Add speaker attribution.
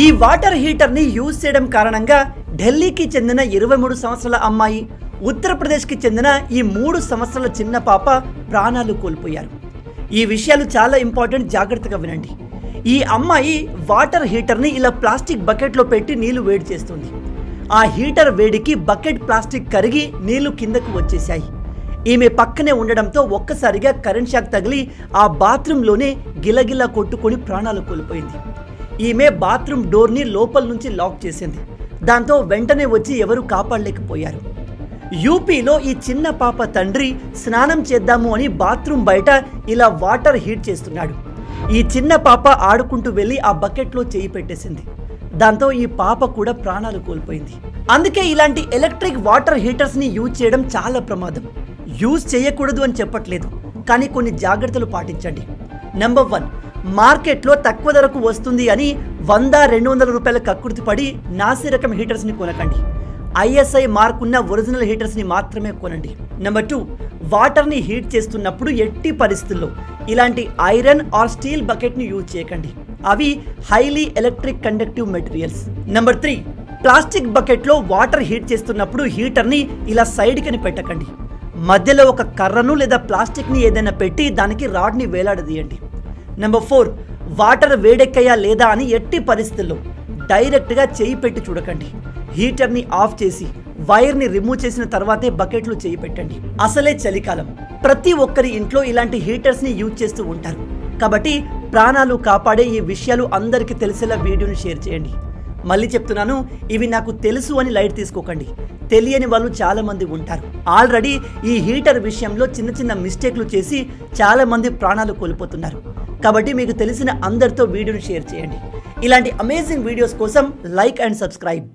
Speaker 1: ఈ water హీటర్ని use చేయడం కారణంగా ఢిల్లీకి చెందిన ఇరవై మూడు సంవత్సరాల అమ్మాయి ఉత్తరప్రదేశ్కి చెందిన ఈ మూడు సంవత్సరాల చిన్న పాప ప్రాణాలు కోల్పోయారు. ఈ విషయాలు చాలా ఇంపార్టెంట్ జాగ్రత్తగా వినండి. ఈ అమ్మాయి వాటర్ హీటర్ని ఇలా ప్లాస్టిక్ బకెట్లో పెట్టి నీళ్ళు వేడి చేస్తుంది. ఆ హీటర్ వేడికి బకెట్ ప్లాస్టిక్ కరిగి నీళ్ళు కిందకు వచ్చేశాయి. ఈమె పక్కనే ఉండడంతో ఒక్కసారిగా కరెంట్ షాక్ తగిలి ఆ బాత్రూంలోనే గిలగిలా కొట్టుకొని ప్రాణాలు కోల్పోయింది. ఈమె బాత్రూమ్ డోర్ని లోపల నుంచి లాక్ చేసింది. దాంతో వెంటనే వచ్చి ఎవరు కాపాడలేకపోయారు. యూపీలో ఈ చిన్న పాప తండ్రి స్నానం చేద్దాము అని బాత్రూమ్ బయట ఇలా వాటర్ హీట్ చేస్తున్నాడు. ఈ చిన్న పాప ఆడుకుంటూ వెళ్ళి ఆ బకెట్లో చేయి పెట్టేసింది. దాంతో ఈ పాప కూడా ప్రాణాలు కోల్పోయింది. అందుకే ఇలాంటి ఎలక్ట్రిక్ వాటర్ హీటర్స్ని యూజ్ చేయడం చాలా ప్రమాదం. యూజ్ చేయకూడదు అని చెప్పట్లేదు కానీ కొన్ని జాగ్రత్తలు పాటించండి. నెంబర్ వన్ మార్కెట్లో తక్కువ ధరకు వస్తుంది అని వంద రెండు వందల రూపాయల కక్కుర్తి పడి నాసి రకం హీటర్స్ని కొనకండి. ఐఎస్ఐ మార్క్ ఉన్న ఒరిజినల్ హీటర్స్ని మాత్రమే కొనండి. నెంబర్ టూ వాటర్ని హీట్ చేస్తున్నప్పుడు ఎట్టి పరిస్థితుల్లో ఇలాంటి ఐరన్ ఆర్ స్టీల్ బకెట్ని యూజ్ చేయకండి. అవి highly electric conductive materials. Number three plastic బకెట్లో వాటర్ హీట్ చేస్తున్నప్పుడు హీటర్ని ఇలా సైడ్కని పెట్టకండి. మధ్యలో ఒక కర్రను లేదా ప్లాస్టిక్ని ఏదైనా పెట్టి దానికి రాడ్ని వేలాడదీయండి. నెంబర్ ఫోర్ వాటర్ వేడెక్కయా లేదా అని ఎట్టి పరిస్థితుల్లో డైరెక్ట్గా చేయి పెట్టి చూడకండి. హీటర్ని ఆఫ్ చేసి వైర్ని రిమూవ్ చేసిన తర్వాతే బకెట్లు చేయి పెట్టండి. అసలే చలికాలం. ప్రతి ఒక్కరి ఇంట్లో ఇలాంటి హీటర్స్ని యూజ్ చేస్తూ ఉంటారు. కాబట్టి ప్రాణాలు కాపాడే ఈ విషయాలు అందరికీ తెలిసేలా వీడియోని షేర్ చేయండి. మళ్ళీ చెప్తున్నాను ఇవి నాకు తెలుసు అని లైట్ తీసుకోకండి. తెలియని వాళ్ళు చాలామంది ఉంటారు. ఆల్రెడీ ఈ హీటర్ విషయంలో చిన్న చిన్న మిస్టేక్లు చేసి చాలామంది ప్రాణాలు కోల్పోతున్నారు. కాబట్టి మీకు తెలిసిన అందరితో వీడియోని షేర్ చేయండి. ఇలాంటి అమేజింగ్ వీడియోస్ కోసం లైక్ అండ్ సబ్స్క్రైబ్